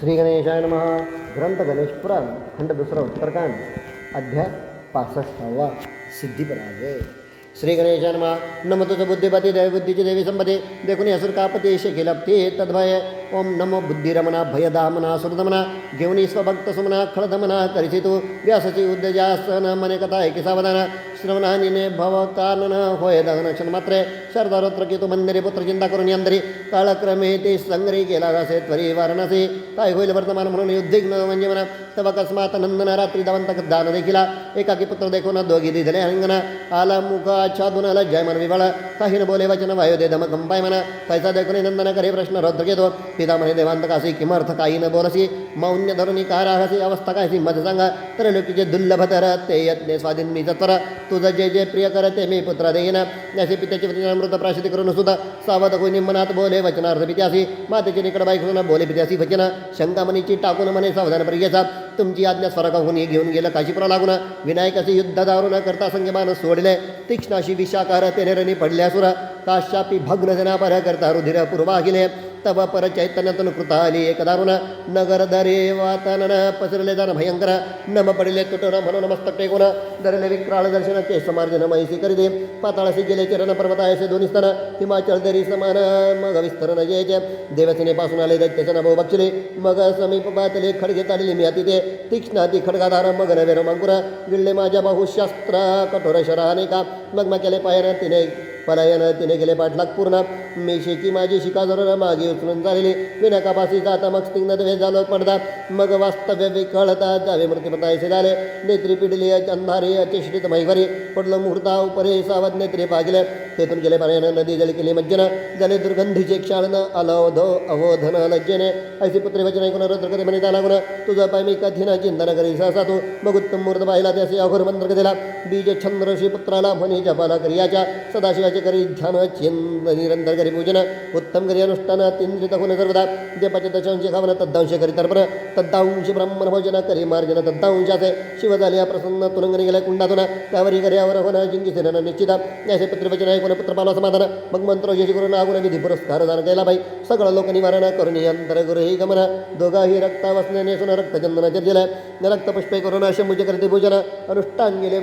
श्री गणेशाय नमः। ग्रंथ गणेश पुराण खंड दुसरा उत्तरकांड, अध्याय पासष्टावा सिद्धिपराजय। श्री गणेशाय नमः। नम तुझ बुद्धिपती देवी बुद्धीची देवी संपदे। देखून असुर कापते केलं तद्भय। ओम नमो बुद्धिरमणा भयदामना सुरदमना घेऊन स्वभक्त सुमना खळदमना करिसी तू व्यासची उद्यजासन मने कथा एकी सावधान श्रवणानिने भव कानन होय दहन मात्रे शरदारोत्र की तू मंदिरे पुत्र चिंता करून यंदरी काळक्रमे ते संग्रही केला असे त्वरी वारणसी काय होईल वर्तमान म्हणून उद्विग्न म्हणजे म्हणा तव अकस्मात नंदन रात्री दवंत दान देखिला एकाकी पुत्र देखून दोघी दिधले अंगण आला मुखा छादून आला जय मन विवाळ काही न बोले वचन वायू दे कंपाय म्हणा पैसा देखून नंदन करे प्रश्न रौद्र घेतो पिता म्हणे देवांत कासी किमर्थ काही न बोलसी। मौन्य धरुणी काराहसी अवस्था कायसी मज सांगा तर लोकीचे दुर्लभ तर ते यज्ञ स्वाधीन मी तर तुझं जे जे प्रिय करते मी पुत्र देईन याचे पित्याची वचन अमृत प्राशिती करून सुद्धा सावध कोणी मनात बोले वचनार्थ पित्यासी। मातेची निकड बाईक बोले पित्यासी वचन शंकामणीची टाकून म्हणे सावधान प्रियचा तुमची आज्ञा स्वर्गाहून घेऊन गेलं. काशीपुरा लागून विनायकाचे युद्ध दारुण करता संगमान सोडले तीक्ष्णाशी विषाकार तेनेरणी पडल्या सुरा. काश्यापी भग्न जना पर करता रुधिर पूर्वागिले तव पर चैतन्यातून कृता आली एक दारुण नगर दरे वातानन पसरले जाण भयंकर, नम पडिले तुटन म्हणून मस्तक टेकून दरले विक्राळ दर्शन ते समार्जन मैसी करीदे पाताळाशी गेले चरण पर्वत आहे दोन्ही स्तन हिमाचल दरी समान, मग विस्तरण जयचे देवसेने पासून आले दैत्याच्या नभो बक्षले। मग समीप पातले खडगे ताडले मी अतिथे। तीक्ष्ण अति खडगाधार मग नवे रोमांकुर। पलायन तिने गेले पाठलाग पूर्ण मेशीची माझी शिका ज़रूर मागे उचलून झालेली. विना कापासी जाता मग स्तिग्न दवे झालो पडदा. मग वास्तव्य विकळता जावे मृत्यूपतायसे झाले. नेत्री पिडली अंधारे अचेष्टित मैवरी. पडलं मुहूर्ता उपरे सावध नेत्रे पागिले तेथून गेले पाण्यान नदी जल केली मज्जन. जले दुर्गंधीचे क्षाळन अलवधो अवोधन लज्जने. ऐसी पुत्री वचन ऐकून रुद्रकथे म्हणे त्या लागून तुझं पाय मी कथिन चिंतन करी सहसा तू. मग उत्तम मूर्त पाहिला त्याचे अघोर मंत्र दिला बीज श्री पुत्राला म्हणे जपाला क्रियाच्या. सदाशिवाचे करी ध्यान चिंत निरंतर करी पूजन उत्तम करी अनुष्ठान तिंद्रित होणे सर्वदा जपाचे दशांश खावन तद्दांश करी तर्पण तद्दांश ब्राह्मण भोजन करी मार्जन तद्दांशाचे शिव झाले प्रसन्न तुरंगणी गेल्या कुंडातून त्यावरी कर्यावर होणं जिंकी सेना निश्चित याचे पत्रवचन ऐकून पुत्रपाला समाधान मग मंत्र यश करून आगुण विधी पुरस्कार दान केला बाई सगळं लोक निवारण करून अंतर गुरु ही गमन दोघाही रक्ता वसने नेसून रक्तचंदन चर्जिल रक्तपुष्पे करून शंभुज करते पूजन अनुष्ठान गेले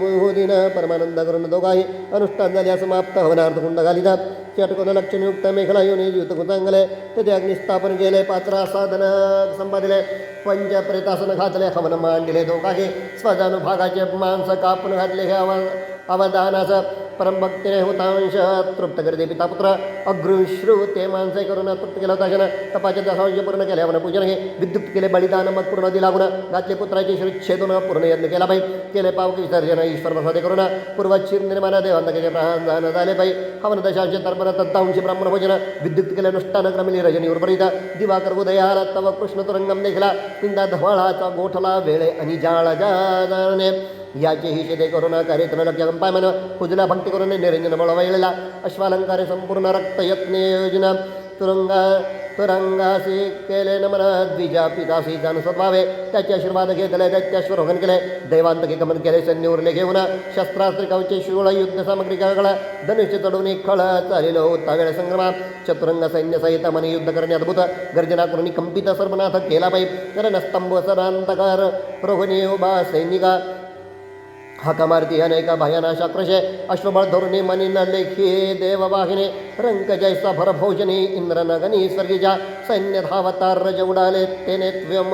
परमानंद करून दोघाही अनुष्ठान झाले समाप्त हवनार्थ अग्निस्थापन केले पात्रा साधन संपादिले पंच प्रेतासन घातले हवन मांडले दोघाही स्वजानुभागाचे मांस कापून घातले हे आवा अवदानाचं परमभक्तीने होतांश तृप्त करते पिता पुत्र अग्रुश्रू ते माणसे करून तृप्त केला होता जन तपाचे दशांश पूर्ण केले पूजन हे विद्युत केले बलिदान मग पूर्ण दिला गुण घातले पुत्राचे श्रीच्छेदून पूर्ण यत्न केला बाई पावकी विसर्जन ईश्वर प्रसादे करून पूर्वचिर निर्माण देवांतकेचे प्राण दान झाले बाई हवन दशांश तर्पण, तत्तांशी ब्राह्मण भोजन, विद्युत केले अनुष्ठान क्रमली रजनी उर्वरित, दिवाकर उदयाला तव कृष्ण तुरंगम देखला इंदा धवळाचा गोठला, वेळे आणि जाळ जाणे याचे ही शेदे करून कार्यक्रम लक्ष पाय मन पूजला भक्ती करून निरंजन बळवळला, अश्वालंकार संपूर्ण रक्त यत्न योजना. तुरंगा तुरंगासी केले नमन, द्विजा पितासी जाण सद्भावे त्याचे आशीर्वाद घेतले दैत्याश्वर होगन केले दैवांतके गमन केले सैन्य उरले घेऊन शस्त्रास्त्र शिवळ युद्ध सामग्री कळकळ धनुष्य चढवून खळ चालिल होता वेळ संग्रमा चतुरंग सैन्य सहित मनी युद्ध करणे अद्भुत गर्जना करून कंपित सर्वनाथ केला पाई रणस्तंभ सरांतकार रोहिणी उभा सैनिका हाका मारती अनेका भयानाशाक्रशे अश्वबळ धोरणे ದೇವವಾಹಿನಿ लेखी देववाहिने ಇಂದ್ರನಗನಿ ಸರ್ಗಿಜ ಸೈನ್ಯಧಾವತಾರ ರಜ ಉಡಾಲೆ ತೇನೆ ತ್ವ್ಯಂ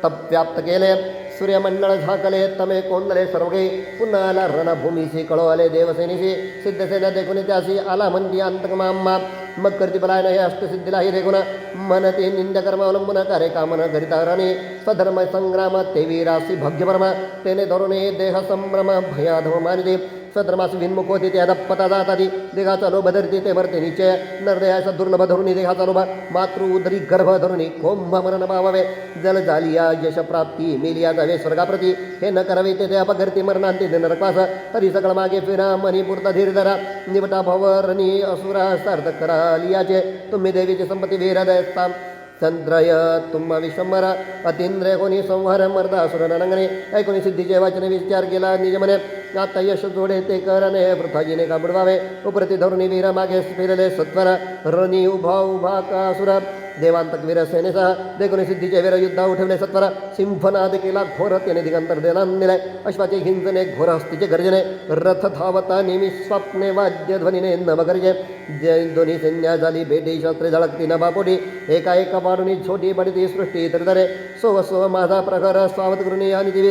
जवडाले तेने त्व्यम तप्व्याप्त केले सूर्यमंडळ झाकले, तमे कोंदले सर्वगे पुन्हा आला रणभूमीशी कळो आले देवसेनीशी, सिद्धसेना देखून त्याशी आला म्हणती अंतकमाम्मा मग करती बलायन हे अष्टसिद्धीला हे देखून मन ते निंदकर्म अवलंबून ಭಗ್ಯಪರಮ ತೇನೆ करिता ದೇಹ ಸಂಭ್ರಮ ಭಯಾಧಮ ते स्वधर्मास विन्मुख होते ते अदप्पता जाताती देहाचा लोभ धरते ते मरते निश्चय। नरदेहाचा दुर्लभ धरुणी देहाचा लोभ। मातृ उदरी गर्भ धरुणी कोंभ मरण पावावे जल जालिया यश प्राप्ती, मेलिया जावे स्वर्गाप्रती। हे न करावे ते अपघर्ती मरणांती नरकवास। तरी सकळ मागे फिरा मणिपूर्त धीर धरा। निवटा भवरणी असुरा सार्थ करा लियाचे तुम्ही देवीची संपत्ती वीरदयस्ताम चंद्रय, तुम्हा विश्वंभर अतिंद्र कोणी संहार मर्दा असुर नंगणे ऐकोणी सिद्धीचे वाचन विचार केला निज यश जोडे ते करणे पृथ्वीने का बुडवावे उपरती धरुणी वीर मागे फिरले सत्वर रणी उभा उभा का असुर देवांतक वीर सेनेसह देखुनी सिद्धीचे वीर युद्धा उठवले सत्वर सिंहनाद केला घोर त्याने दिगंतर दिले अश्वाचे हिंजने घोर हस्तीचे गर्जने रथ धावता नेहमी स्वप्ने वाद्य ध्वनीने नवगर्जे जय दोन्ही सैन्या झाली भेटी शस्त्रे झळकती नभापोटी एका एका पाडूनी छोटी बडती सृष्टी तरी सो सो माझा प्रखर स्वागत करून आणि ती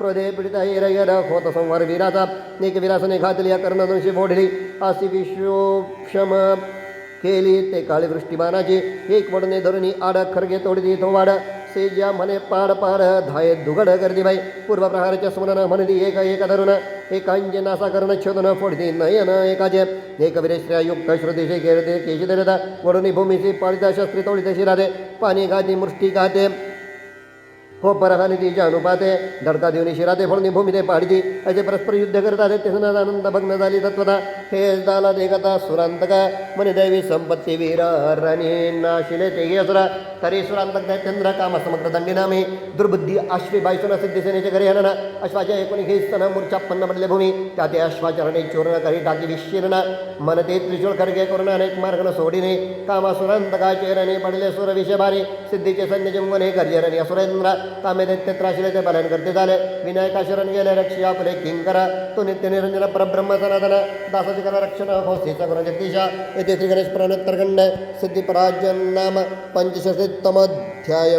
होत संवार वीराचा एक विरासने घातली या कर्णदंशी बोढली अशी विश्वक्षम केली, ते काळी वृष्टिमानाची एक वडने धरुणी आड खरगे तोडती तो वाड सेज्या म्हणे पाड पाड धाये दुगड गर्दी बाई। पूर्व प्रहाराच्या स्मरण म्हणती एक एक धरुण एकांचे नासा कर्ण शोधन फोडती नयन एकाचे एक विरेश्र्या युक्त श्रुतीचे केरते केशी धरता। वडुनी भूमीची पाळिता शस्त्री तोडीते शिराते पाणी गाती मुष्टी गाते। हो परहानी तिच्या अनुपाते धडका देऊन शिराते फळणी भूमी पाडती. असे परस्पर युद्ध करतात. ते सणात आनंद भग्न झाली तत्वता. हे दाला देखता सुरांतका. म्हणे, दैवी संपत्ती, वीर, राणी, नाशिले, ते असुरा. तरी सुरांतक दैत्यंद्र काम समग्र दंडिनामे दुर्बुद्धी आश्वी बायसुना, सिद्धी, सेनेचे घरी आणना अश्वाच्या एकोणी घेसताना मूर्छापन्न पडले भूमी. त्या ते अश्वाचरणे चोरण करी टाकी विश्चिरण मन ते त्रिशूळ खरगे करून अनेक मार्गन सोडिने. कामासुरांतका चेरणे पडले सुर विषभारी सिद्धीचे सैन्य जिंवणे गर्जरणी असुरेंद्र. कामे दैत्य त्राशिले ते पालन करते झाले विनायका शरण गेले रक्षी आपले किंकर तो नित्य निरंजन परब्रह्म सनातन दासाचे करा रक्षण हो सीता गुण जगदीशा येथे श्री गणेश प्रणोत्तरखंड सिद्धी पराजन नाम पंचशतीतमध्याय